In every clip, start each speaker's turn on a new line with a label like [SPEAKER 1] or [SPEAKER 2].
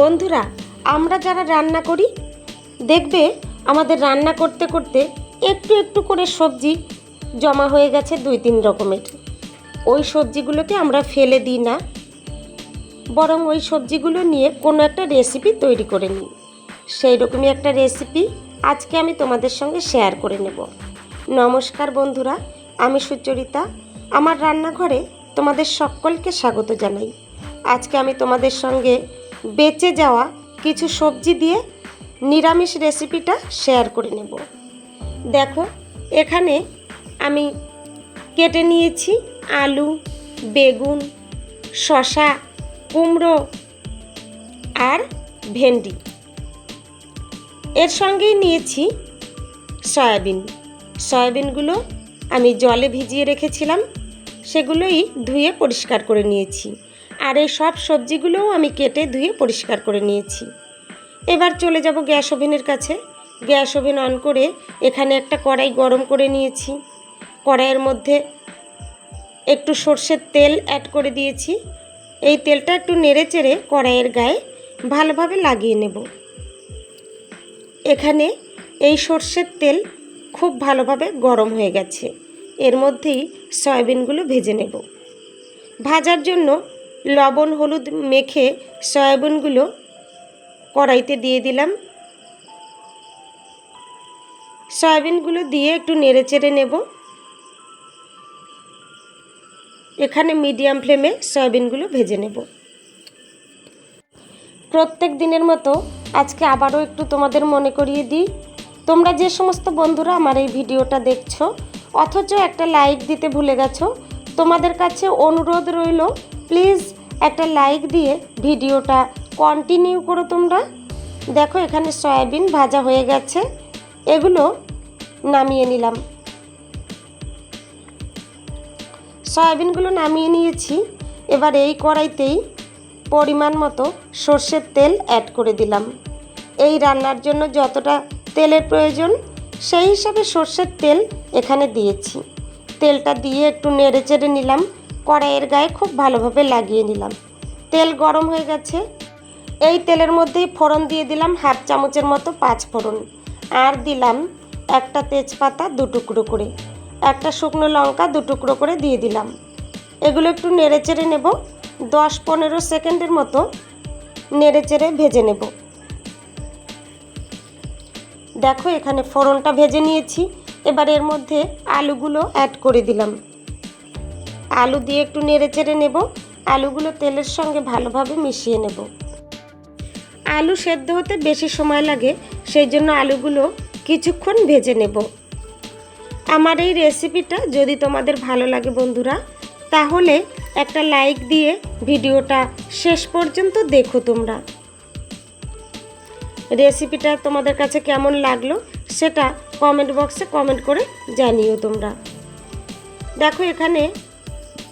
[SPEAKER 1] বন্ধুরা, আমরা যারা রান্না করি, দেখবে আমাদের রান্না করতে করতে একটু একটু করে সবজি জমা হয়ে গেছে দুই তিন রকমের। ওই সবজিগুলোকে আমরা ফেলে দিই না, বরং ওই সবজিগুলো নিয়ে কোনো একটা রেসিপি তৈরি করে নিই। সেই রকমই একটা রেসিপি আজকে আমি তোমাদের সঙ্গে শেয়ার করে নেব। নমস্কার বন্ধুরা, আমি সুচরিতা। আমার রান্নাঘরে তোমাদের সকলকে স্বাগত জানাই। আজকে আমি তোমাদের সঙ্গে বেঁচে যাওয়া কিছু সবজি দিয়ে নিরামিষ রেসিপিটা শেয়ার করে নেব। দেখো, এখানে আমি কেটে নিয়েছি আলু, বেগুন শশা কুমড়ো আর ভেন্ডি। এর সঙ্গেই নিয়েছি সয়াবিন। সয়াবিনগুলো আমি জলে ভিজিয়ে রেখেছিলাম, সেগুলোই ধুয়ে পরিষ্কার করে নিয়েছি। আর এই সব সবজিগুলোও আমি কেটে ধুয়ে পরিষ্কার করে নিয়েছি। এবার চলে যাব গ্যাস ওভেনের কাছে। গ্যাস ওভেন অন করে এখানে একটা কড়াই গরম করে নিয়েছি। কড়াইয়ের মধ্যে একটু সর্ষের তেল অ্যাড করে দিয়েছি। এই তেলটা একটু নেড়ে চেড়ে কড়াইয়ের গায়ে ভালোভাবে লাগিয়ে নেব। এখানে এই সর্ষের তেল খুব ভালোভাবে গরম হয়ে গেছে। এর মধ্যেই সয়াবিনগুলো ভেজে নেব। ভাজার জন্য লবণ, হলুদ মেখে সয়াবিনগুলো কড়াইতে দিয়ে দিলাম। সয়াবিনগুলো দিয়ে একটু নেড়ে চেড়ে নেব। এখানে মিডিয়াম ফ্লেমে সয়াবিনগুলো ভেজে নেব। প্রত্যেক দিনের মতো আজকে আবারও একটু তোমাদের মনে করিয়ে দিই, তোমরা যে সমস্ত বন্ধুরা আমার এই ভিডিওটা দেখছ, অথচ একটা লাইক দিতে ভুলে গেছো, তোমাদের কাছে অনুরোধ রইল প্লিজ একটা লাইক দিয়ে ভিডিওটা কন্টিনিউ করো তোমরা। দেখো এখানে সয়াবিন ভাজা হয়ে গেছে। এগুলো নামিয়ে নিলাম। সয়াবিনগুলো নামিয়ে নিয়েছি। এবার এই কড়াইতেই পরিমাণ মতো সর্ষের তেল অ্যাড করে দিলাম। এই রান্নার জন্য যতটা তেলের প্রয়োজন, সেই হিসাবে সর্ষের তেল এখানে দিয়েছি। তেলটা দিয়ে একটু নেড়ে চেড়ে নিলাম। কড়াইয়ের গায়ে খুব ভালোভাবে লাগিয়ে নিলাম। তেল গরম হয়ে গেছে। এই তেলের মধ্যেই ফোড়ন দিয়ে দিলাম হাফ চামচের মতো পাঁচ ফোড়ন। আর দিলাম একটা তেজপাতা দু টুকরো করে। একটা শুকনো লঙ্কা দু টুকরো করে দিয়ে দিলাম। এগুলো একটু নেড়ে চেড়ে নেব। দশ পনেরো সেকেন্ডের মতো নেড়ে চেড়ে ভেজে নেব। দেখো এখানে ফোড়নটা ভেজে নিয়েছি। এবার এর মধ্যে আলুগুলো অ্যাড করে দিলাম। আলু দিয়ে একটু নেড়ে চেড়ে নেব। আলুগুলো তেলের সঙ্গে ভালোভাবে মিশিয়ে নেব। আলু সেদ্ধ হতে বেশি সময় লাগে, সেই জন্য আলুগুলো কিছুক্ষণ ভেজে নেব। আমার এই রেসিপিটা যদি তোমাদের ভালো লাগে বন্ধুরা, তাহলে একটা লাইক দিয়ে ভিডিওটা শেষ পর্যন্ত দেখো তোমরা। রেসিপিটা তোমাদের কাছে কেমন লাগল, সেটা কমেন্ট বক্সে কমেন্ট করে জানিও তোমরা। দেখো এখানে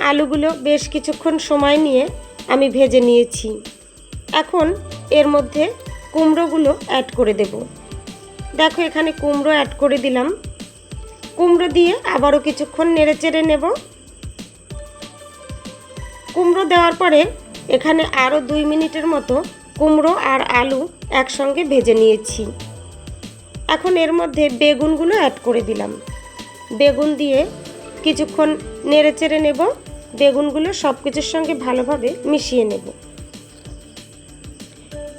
[SPEAKER 1] আলুগুলো বেশ কিছুক্ষণ সময় নিয়ে আমি ভেজে নিয়েছি। এখন এর মধ্যে কুমড়োগুলো অ্যাড করে দেব। দেখো এখানে কুমড়ো অ্যাড করে দিলাম। কুমড়ো দিয়ে আবারও কিছুক্ষণ নেড়ে চেড়ে নেব। কুমড়ো দেওয়ার পরে এখানে আরও দুই মিনিটের মতো কুমড়ো আর আলু একসঙ্গে ভেজে নিয়েছি। এখন এর মধ্যে বেগুনগুলো অ্যাড করে দিলাম। বেগুন দিয়ে কিছুক্ষণ নেড়ে চেড়ে নেব। বেগুনগুলো সব কিছুর সঙ্গে ভালোভাবে মিশিয়ে নেব।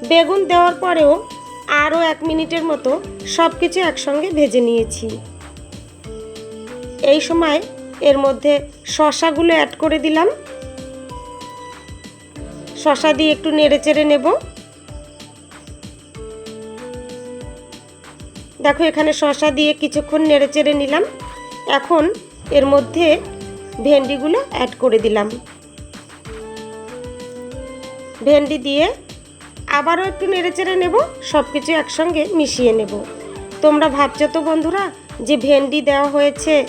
[SPEAKER 1] বেগুন দেওয়ার পরেও আরও এক মিনিটের মতো সব কিছু একসঙ্গে ভেজে নিয়েছি। এই সময় এর মধ্যে শশাগুলো অ্যাড করে দিলাম। শশা দিয়ে একটু নেড়ে চেড়ে নেব। দেখো এখানে শশা দিয়ে কিছুক্ষণ নেড়ে চেড়ে নিলাম। এখন এর মধ্যে ভেন্ডিগুলো অ্যাড করে দিলাম। ভেন্ডি দিয়ে আবারও একটু নেড়ে চেড়ে নেব সব কিছু একসঙ্গে মিশিয়ে নেব। তোমরা ভাবছ তো বন্ধুরা, যে ভেন্ডি দেওয়া হয়েছে,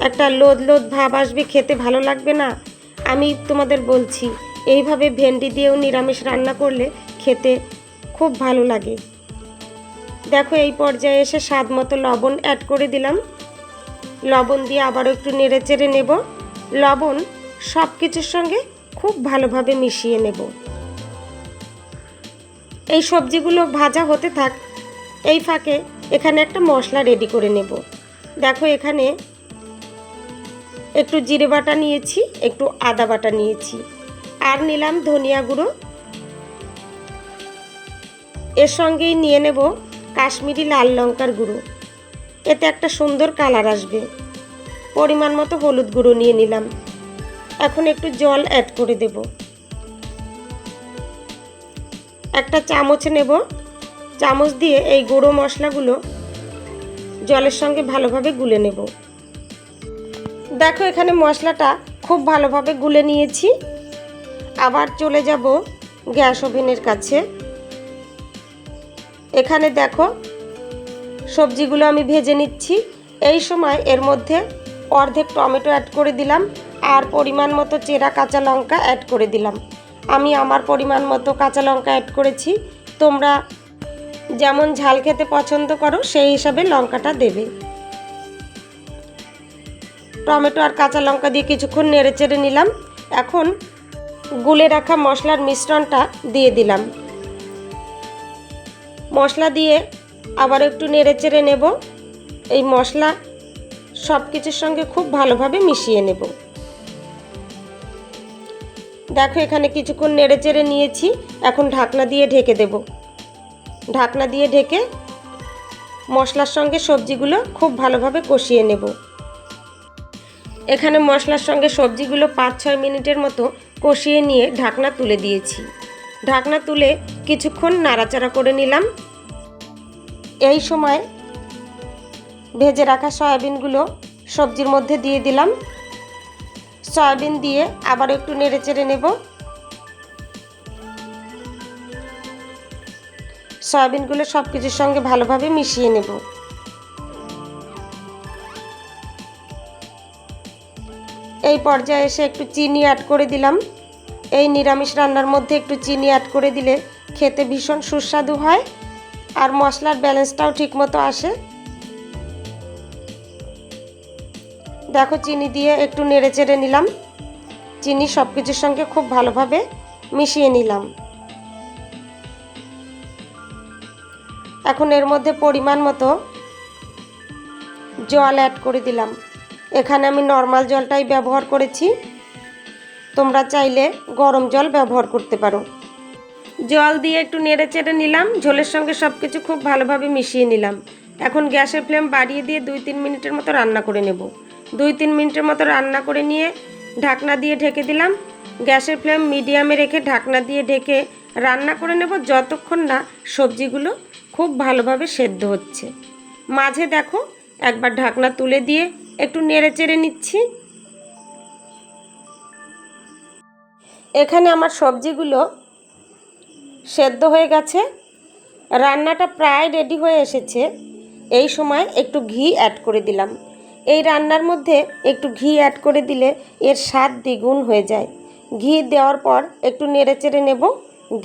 [SPEAKER 1] একটা লোদ লোদ ভাব আসবে, খেতে ভালো লাগবে না? আমি তোমাদের বলছি, এইভাবে ভেন্ডি দিয়েও নিরামিষ রান্না করলে খেতে খুব ভালো লাগে। দেখো এই পর্যায়ে এসে স্বাদ মতো লবণ অ্যাড করে দিলাম। লবণ দিয়ে আবারও একটু নেড়ে চেড়ে নেব। লবণ সব কিছুর সঙ্গে খুব ভালোভাবে মিশিয়ে নেব। এই সবজিগুলো ভাজা হতে থাক, এই ফাঁকে এখানে একটা মশলা রেডি করে নেব। দেখো এখানে একটু জিরে বাটা নিয়েছি, একটু আদা বাটা নিয়েছি, আর নিলাম ধনিয়া গুঁড়ো। এর সঙ্গেই নিয়ে নেব কাশ্মীরি লাল লঙ্কার গুঁড়ো। এতে একটা সুন্দর কালার আসবে। পরিমাণ মতো হলুদ গুঁড়ো নিয়ে নিলাম। এখন একটু জল অ্যাড করে দেব। একটা চামচ নেব। চামচ দিয়ে এই গুঁড়ো মশলাগুলো জলের সঙ্গে ভালোভাবে গুলে নেব। দেখো এখানে মশলাটা খুব ভালোভাবে গুলে নিয়েছি। আবার চলে যাব গ্যাস ওভেনের কাছে। এখানে দেখো সবজিগুলো আমি ভেজে নিচ্ছি। এই সময় এর মধ্যে অর্ধেক টমেটো অ্যাড করে দিলাম, আর পরিমাণ মতো চেরা কাঁচা লঙ্কা অ্যাড করে দিলাম। আমি আমার পরিমাণ মতো কাঁচা লঙ্কা অ্যাড করেছি। তোমরা যেমন ঝাল খেতে পছন্দ করো, সেই হিসাবে লঙ্কাটা দেবে। টমেটো আর কাঁচা লঙ্কা দিয়ে কিছুক্ষণ নেড়ে চেড়ে নিলাম। এখন গুলে রাখা মশলার মিশ্রণটা দিয়ে দিলাম। মশলা দিয়ে আবার একটু নেড়ে চেড়ে নেব। এই মশলা সব কিছুর সঙ্গে খুব ভালোভাবে মিশিয়ে নেব। দেখো, এখানে কিছুক্ষণ নেড়ে চেড়ে নিয়েছি। এখন ঢাকনা দিয়ে ঢেকে দেব। ঢাকনা দিয়ে ঢেকে মশলার সঙ্গে সবজিগুলো খুব ভালোভাবে কষিয়ে নেব। এখানে মশলার সঙ্গে সবজিগুলো পাঁচ ছয় মিনিটের মতো কষিয়ে নিয়ে ঢাকনা তুলে দিয়েছি। ঢাকনা তুলে কিছুক্ষণ নাড়াচাড়া করে নিলাম। এই সময় ভেজে রাখা সয়াবিনগুলো সবজির মধ্যে দিয়ে দিলাম। সয়াবিন দিয়ে আবার একটু নেড়ে চেড়ে নেব। সয়াবিনগুলো সব কিছুর সঙ্গে ভালোভাবে মিশিয়ে নেব। এই পর্যায়ে এসে একটু চিনি অ্যাড করে দিলাম। এই নিরামিষ রান্নার মধ্যে একটু চিনি অ্যাড করে দিলে খেতে ভীষণ সুস্বাদু হয় আর মশলার ব্যালেন্সটাও ঠিকমতো আসে। দেখো, চিনি দিয়ে একটু নেড়ে চেড়ে নিলাম। চিনি সব কিছুর সঙ্গে খুব ভালোভাবে মিশিয়ে নিলাম। এখন এর মধ্যে পরিমাণ মতো জল অ্যাড করে দিলাম। এখানে আমি নর্মাল জলটাই ব্যবহার করেছি। তোমরা চাইলে গরম জল ব্যবহার করতে পারো। জল দিয়ে একটু নেড়ে চেড়ে নিলাম। ঝোলের সঙ্গে সব কিছু খুব ভালোভাবে মিশিয়ে নিলাম। এখন গ্যাসের ফ্লেম বাড়িয়ে দিয়ে দুই তিন মিনিটের মতো রান্না করে নেব। দুই তিন মিনিটের মতো রান্না করে নিয়ে ঢাকনা দিয়ে ঢেকে দিলাম। গ্যাসের ফ্লেম মিডিয়ামে রেখে ঢাকনা দিয়ে ঢেকে রান্না করে নেব যতক্ষণ না সবজিগুলো খুব ভালোভাবে সেদ্ধ হচ্ছে। মাঝে দেখো একবার ঢাকনা তুলে দিয়ে একটু নেড়ে চেড়ে নিচ্ছি। এখানে আমার সবজিগুলো সেদ্ধ হয়ে গেছে। রান্নাটা প্রায় রেডি হয়ে এসেছে। এই সময় একটু ঘি অ্যাড করে দিলাম। এই রান্নার মধ্যে একটু ঘি অ্যাড করে দিলে এর স্বাদ দ্বিগুণ হয়ে যায়। ঘি দেওয়ার পর একটু নেড়ে চেড়ে নেব।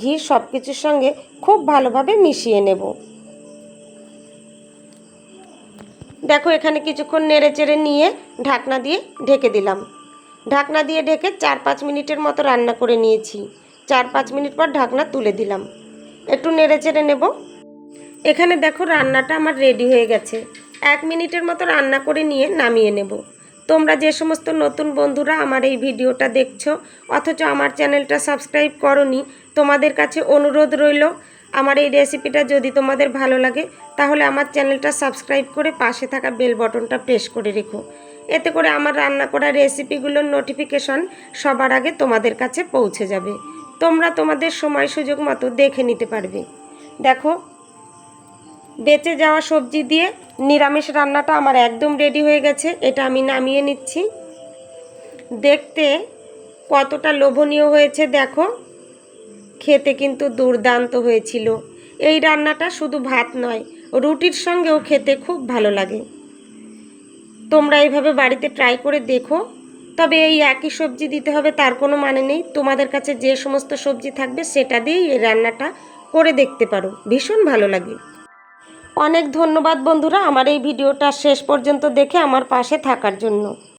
[SPEAKER 1] ঘি সব কিছুর সঙ্গে খুব ভালোভাবে মিশিয়ে নেব। দেখো এখানে কিছুক্ষণ নেড়ে চেড়ে নিয়ে ঢাকনা দিয়ে ঢেকে দিলাম। ঢাকনা দিয়ে ঢেকে চার পাঁচ মিনিটের মতো রান্না করে নিয়েছি। চার পাঁচ মিনিট পর ঢাকনা তুলে দিলাম। একটু নেড়ে চেড়ে নেব। এখানে দেখো রান্নাটা আমার রেডি হয়ে গেছে। এক মিনিটের মতো রান্না করে নিয়ে নামিয়ে নেব। তোমরা যে সমস্ত নতুন বন্ধুরা আমার এই ভিডিওটা দেখছ, অথচ আমার চ্যানেলটা সাবস্ক্রাইব করনি, তোমাদের কাছে অনুরোধ রইল, আমার এই রেসিপিটা যদি তোমাদের ভালো লাগে, তাহলে আমার চ্যানেলটা সাবস্ক্রাইব করে পাশে থাকা বেল বটনটা প্রেস করে রেখো। এতে করে আমার রান্না করা রেসিপিগুলোর নোটিফিকেশন সবার আগে তোমাদের কাছে পৌঁছে যাবে। তোমরা তোমাদের সময় সুযোগ মতো দেখে নিতে পারবে। দেখো বেঁচে যাওয়া সবজি দিয়ে নিরামিষ রান্নাটা আমার একদম রেডি হয়ে গেছে। এটা আমি নামিয়ে নিচ্ছি। দেখতে কতটা লোভনীয় হয়েছে, দেখো। খেতে কিন্তু দুর্দান্ত হয়েছিল। এই রান্নাটা শুধু ভাত নয়, রুটির সঙ্গেও খেতে খুব ভালো লাগে। তোমরা এইভাবে বাড়িতে ট্রাই করে দেখো। তবে এই একই সবজি দিতে হবে, তার কোনো মানে নেই। তোমাদের কাছে যে সমস্ত সবজি থাকবে, সেটা দিয়েই এই রান্নাটা করে দেখতে পারো। ভীষণ ভালো লাগে। অনেক ধন্যবাদ বন্ধুরা আমার এই ভিডিওটা শেষ পর্যন্ত দেখে আমার পাশে থাকার জন্য।